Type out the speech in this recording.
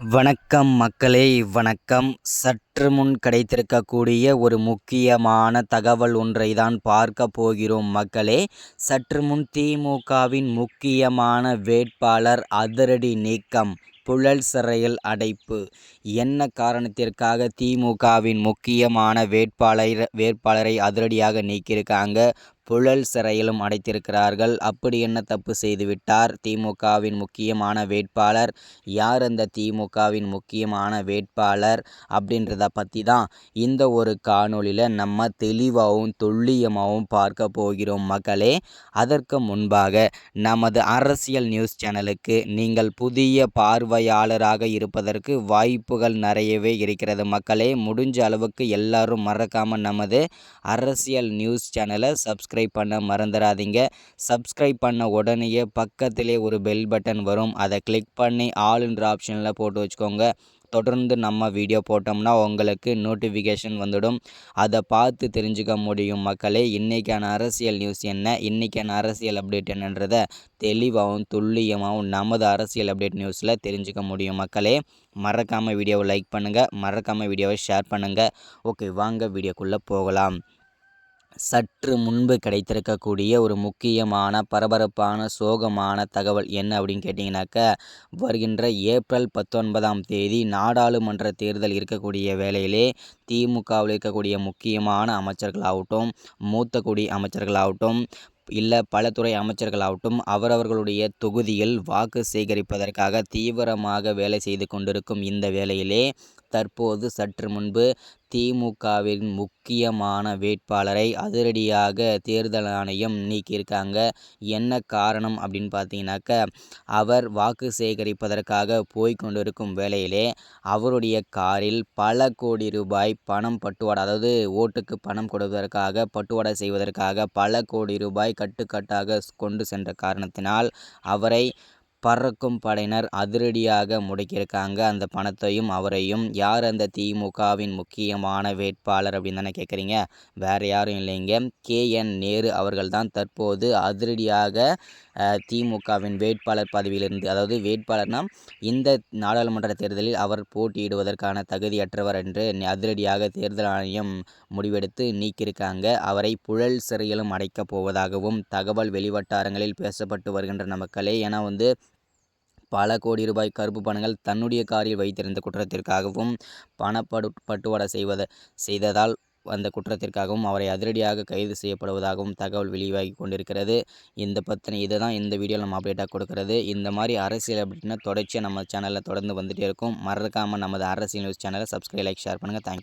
வணக்கம் மக்களே வணக்கம். சற்று முன் கிடைத்திருக்கக்கூடிய ஒரு முக்கியமான தகவல் ஒன்றை தான் பார்க்க போகிறோம் மக்களே. சற்று முன் திமுகவின் முக்கியமான வேட்பாளர் அதிரடி நீக்கம் புழல் சிறையில் அடைப்பு. என்ன காரணத்திற்காக திமுகவின் முக்கியமான வேட்பாளர் வேட்பாளரை அதிரடியாக நீக்கியிருக்காங்க? புழல் சிறையிலும் அடைத்திருக்கிறார்கள். அப்படி என்ன தப்பு செய்துவிட்டார்? திமுகவின் முக்கியமான வேட்பாளர். யார் அந்த திமுகவின் முக்கியமான வேட்பாளர் அப்படின்றத பற்றி தான் இந்த ஒரு காணொலியில் நம்ம தெளிவாகவும் துல்லியமாகவும் பார்க்க போகிறோம் மக்களே. அதற்கு முன்பாக நமது அரசியல் நியூஸ் சேனலுக்கு நீங்கள் புதிய பார்வையாளராக இருப்பதற்கு வாய்ப்புகள் நிறையவே இருக்கிறது மக்களே. முடிஞ்ச அளவுக்கு எல்லாரும் மறக்காமல் நமது அரசியல் நியூஸ் சேனலை சப்ஸ்கிரைப் சப்ஸ்கிரைப் பண்ண மறந்துடாதீங்க சப்ஸ்கிரைப் பண்ண உடனேயே பக்கத்திலே ஒரு பெல் பட்டன் வரும். அதை கிளிக் பண்ணி ஆளுன்ற ஆப்ஷனில் போட்டு வச்சுக்கோங்க. தொடர்ந்து நம்ம வீடியோ போட்டோம்னா உங்களுக்கு நோட்டிஃபிகேஷன் வந்துடும். அதை பார்த்து தெரிஞ்சுக்க முடியும் மக்களே இன்றைக்கான அரசியல் நியூஸ் என்ன? இன்றைக்கான அரசியல் அப்டேட் என்னன்றதை தெளிவாகவும் துல்லியமாகவும் நமது அரசியல் அப்டேட் நியூஸில் தெரிஞ்சுக்க முடியும் மக்களே. மறக்காமல் வீடியோவை லைக் பண்ணுங்கள் மறக்காமல் வீடியோவை ஷேர் பண்ணுங்கள் ஓகே வாங்க வீடியோக்குள்ளே போகலாம். சற்று முன்பு கிடைத்திருக்கக்கூடிய ஒரு முக்கியமான பரபரப்பான சோகமான தகவல் என்ன அப்படின்னு கேட்டிங்கனாக்கா வருகின்ற ஏப்ரல் பத்தொன்பதாம் தேதி நாடாளுமன்ற தேர்தல் இருக்கக்கூடிய வேளையிலே திமுகவில் இருக்கக்கூடிய முக்கியமான அமைச்சர்களாகட்டும் மூத்த குடி அமைச்சர்களாகட்டும் இல்லை பல துறை அமைச்சர்களாகட்டும் அவரவர்களுடைய தொகுதியில் வாக்கு சேகரிப்பதற்காக தீவிரமாக வேலை செய்து கொண்டிருக்கும் இந்த வேளையிலே தற்போது சற்று முன்பு திமுகவின் முக்கியமான வேட்பாளரை அதிரடியாக தேர்தல் ஆணையம் நீக்கியிருக்காங்க. என்ன காரணம் அப்படின்னு பார்த்தீங்கன்னாக்க அவர் வாக்கு சேகரிப்பதற்காக போய்கொண்டிருக்கும் வேளையிலே அவருடைய காரில் பல கோடி ரூபாய் பணம் பட்டுவாடை அதாவது ஓட்டுக்கு பணம் கொடுப்பதற்காக பட்டுவாடை செய்வதற்காக பல கோடி ரூபாய் கட்டுக்கட்டாக கொண்டு சென்ற காரணத்தினால் அவரை பறக்கும் படையினர் அதிரடியாக முடக்கியிருக்காங்க. அந்த பணத்தையும் அவரையும் யார் அந்த திமுகவின் முக்கியமான வேட்பாளர் அப்படின்னு தானே கேட்குறீங்க? வேறு யாரும் இல்லைங்க. கே. என். நேரு அவர்கள் தான் தற்போது அதிரடியாக திமுகவின் வேட்பாளர் பதவியிலிருந்து அதாவது வேட்பாளர்னால் இந்த நாடாளுமன்ற தேர்தலில் அவர் போட்டியிடுவதற்கான தகுதியற்றவர் என்று அதிரடியாக தேர்தல் ஆணையம் முடிவெடுத்து நீக்கியிருக்காங்க. அவரை புழல் சிறையிலும் அடைக்கப் போவதாகவும் தகவல் வெளிவட்டாரங்களில் பேசப்பட்டு வருகின்ற மக்களே. ஏன்னா வந்து பல கோடி ரூபாய் கருப்பு பணங்கள் தன்னுடைய காரில் வைத்திருந்த குற்றத்திற்காகவும் பணப்படு பட்டுவாடா செய்வத செய்ததால் அந்த குற்றத்திற்காகவும் அவரை அதிரடியாக கைது செய்யப்படுவதாகவும் தகவல் வெளியாகி கொண்டிருக்கிறது. இந்த பற்றின இதை தான் இந்த வீடியோவில் நம்ம அப்டேட்டாக கொடுக்கறது. இந்த மாதிரி அரசியல் அப்படின்னா தொடர்ச்சியாக நம்ம சேனலில் தொடர்ந்து வந்துகிட்டே இருக்கும். மறக்காமல் நமது அரசியல் நியூஸ் சேனலை சப்ஸ்கிரைப் லைக் ஷேர் பண்ணுங்கள் தேங்க்யூ